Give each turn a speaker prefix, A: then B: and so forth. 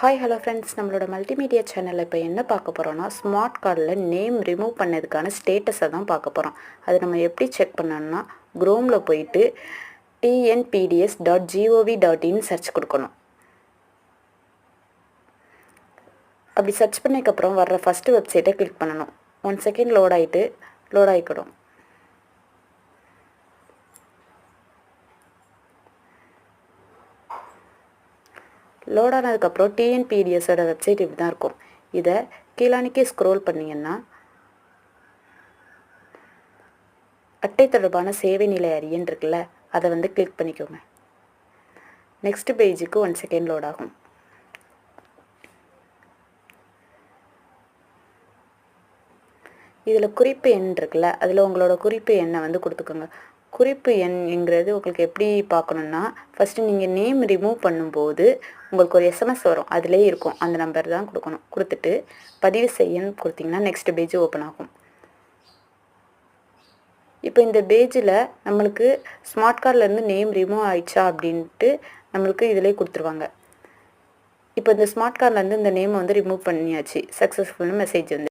A: Hi hello friends நம்மளோட multimedia சேனலில் இப்போ என்ன பார்க்க போகிறோன்னா ஸ்மார்ட் கார்டில் நேம் ரிமூவ் பண்ணதுக்கான ஸ்டேட்டஸை தான் பார்க்க போகிறோம் அது நம்ம எப்படி செக் பண்ணணும்னா குரோமில் போயிட்டு TNPDS dot gov dot in search கொடுக்கணும். அப்படி சர்ச் பண்ணதுக்கப்புறம் வர்ற ஃபஸ்ட்டு வெப்சைட்டை கிளிக் பண்ணணும். ஒன் செகண்ட் லோட் ஆகிட்டு லோட் ஆகிக்கிடும் லோட் ஆனதுக்கப்புறம் டிஎன்பிடிஎஸோட வெப்சைட் இப்படி தான் இருக்கும். இதை கீழானிக்கே ஸ்க்ரோல் பண்ணிங்கன்னா அட்டை தொடர்பான சேவை நிலை அறியன் இருக்குல்ல அதை வந்து கிளிக் பண்ணிக்கோங்க. நெக்ஸ்ட் பேஜுக்கு ஒன் செகண்ட் லோட் ஆகும். இதில் குறிப்பு எண் இருக்குல்ல அதில் உங்களோட குறிப்பு எண்ணை வந்து கொடுத்துக்கோங்க. குறிப்பு எண்ங்கிறது உங்களுக்கு எப்படி பார்க்கணுன்னா ஃபஸ்ட்டு நீங்கள் நேம் ரிமூவ் பண்ணும்போது உங்களுக்கு ஒரு எஸ்எம்எஸ் வரும். அதிலே இருக்கும். அந்த நம்பர் தான் கொடுக்கணும். கொடுத்துட்டு பதிவு செய்யன்னு கொடுத்தீங்கன்னா நெக்ஸ்ட் பேஜ் ஓப்பன் ஆகும். இப்போ இந்த பேஜில் நம்மளுக்கு ஸ்மார்ட் கார்ட்லேருந்து நேம் ரிமூவ் ஆயிடுச்சா அப்படின்ட்டு நம்மளுக்கு இதிலே கொடுத்துருவாங்க. இப்போ இந்த ஸ்மார்ட் கார்ட்லேருந்து இந்த நேமை வந்து ரிமூவ் பண்ணியாச்சு. சக்ஸஸ்ஃபுல்னு மெசேஜ் வந்து